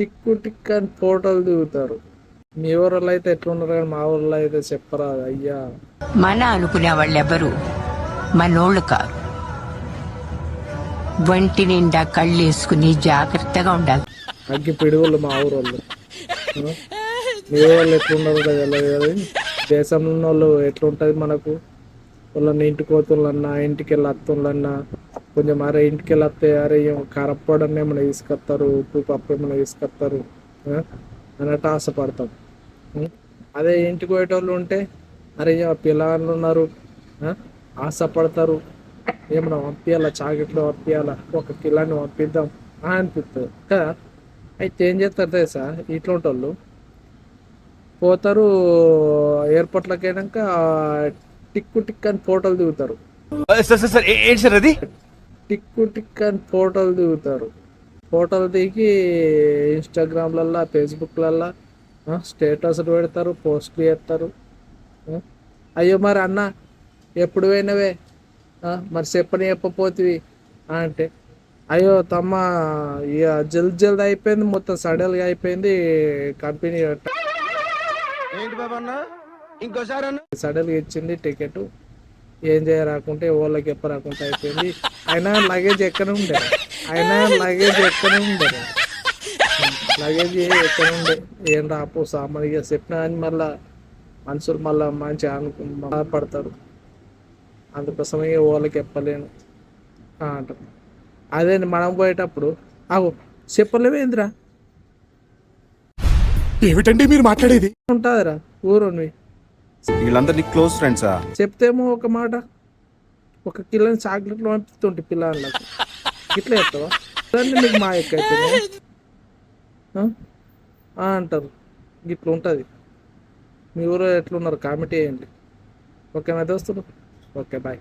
టిక్కు టిక్ అని ఫోటోలు దిగుతారు. మీ ఊరిలో అయితే ఎట్లున్నారు కానీ మా ఊర్లో అయితే చెప్పరాదు అయ్యా. మన అనుకునే వాళ్ళెవరు మనోళ్ళు కాదు వంటి నిండా కళ్ళేసుకుని జాగ్రత్తగా ఉండాలి. అగ్గి పిడుగులు మా ఊరోళ్ళు. ఆ? మీ ఊరోళ్ళు ఎట్లున్నారు కానీ దేశంలో వాళ్ళు ఎట్లుంటుంది మనకు? వాళ్ళని ఇంటికి పోతులన్నా ఇంటికి వెళ్ళి అత్తులన్నా కొంచెం అరే ఇంటికి వెళ్ళొస్తే అరే అరే కారప్పొడని ఏమైనా తీసుకొస్తారు ఉప్పు పప్పు ఏమైనా తీసుకొస్తారు అన్నట్టు ఆశపడతాం. అదే ఇంటికి పోయేటోళ్ళు ఉంటే అరే పిల్లలు ఉన్నారు. ఆ? ఆశపడతారు. ఏమైనా పంపించాలా చాకెట్లు పంపించాలా ఒక కిలాన్ని పంపిద్దాం. అనిపిస్తుంది కదా? అయితే ఏం చేస్తారు తెలుసా? ఇట్లాంటి వాళ్ళు పోతారు ఎయిర్పోర్ట్లోకి అయినాక టిక్కు టిక్ అని ఫోటోలు దిగుతారు. సార్ సార్ సార్ ఏంటి సార్ అది? టిక్కు టిక్ అని ఫోటోలు దిగుతారు. ఫోటోలు దిగి ఇన్స్టాగ్రామ్లల్లో ఫేస్బుక్లల్లో స్టేటస్లు పెడతారు పోస్టులు చేస్తారు? అయ్యో మరి అన్న ఎప్పుడు పోయినవే? మరి చెప్పని చెప్పపోతివి అంటే అయ్యో తమ్మ ఇక జల్ది జల్ది అయిపోయింది మొత్తం సడల్గా అయిపోయింది కంపెనీ ఏంటి బాబా అన్న? ఇంకోసారి అన్న. సడన్గా ఇచ్చింది టికెట్. ఏం చేయరాకుంటే ఓళ్ళకి చెప్పరాకుంటే అయిపోయింది. అయినా లగేజ్ ఎక్కనే ఉండే. అయినా లగేజ్ ఎక్కనే ఉండే. లగేజ్ ఎక్కనే ఉండే. ఏం రాపు సామాన్ ఇక చెప్పినా అని మళ్ళా మనుషులు మళ్ళా మంచి అనుకు బాధపడతారు అందుకోసమే ఇక ఓళ్ళకి చెప్పలేను ఆ అంటారు అదే మనం పోయేటప్పుడు. అవు చెప్పలేవేంద్రా ఏమిటండి మీరు మాట్లాడేది? ఉంటుందిరా ఊరుని వీళ్ళందరినీ క్లోజ్ ఫ్రెండ్సా? చెప్తేమో ఒక మాట. ఒక కిలో చాక్లెట్లు పంపిస్తుంటే పిల్లలకు. ఇట్లా చెప్తావా? దాన్ని మీకు మా ఎక్క అంటారు. ఇట్లా ఉంటుంది. మీ ఊరు ఎట్లున్నారు? కామెంట్ చేయండి ఓకేనా దోస్తులు. Okay bye.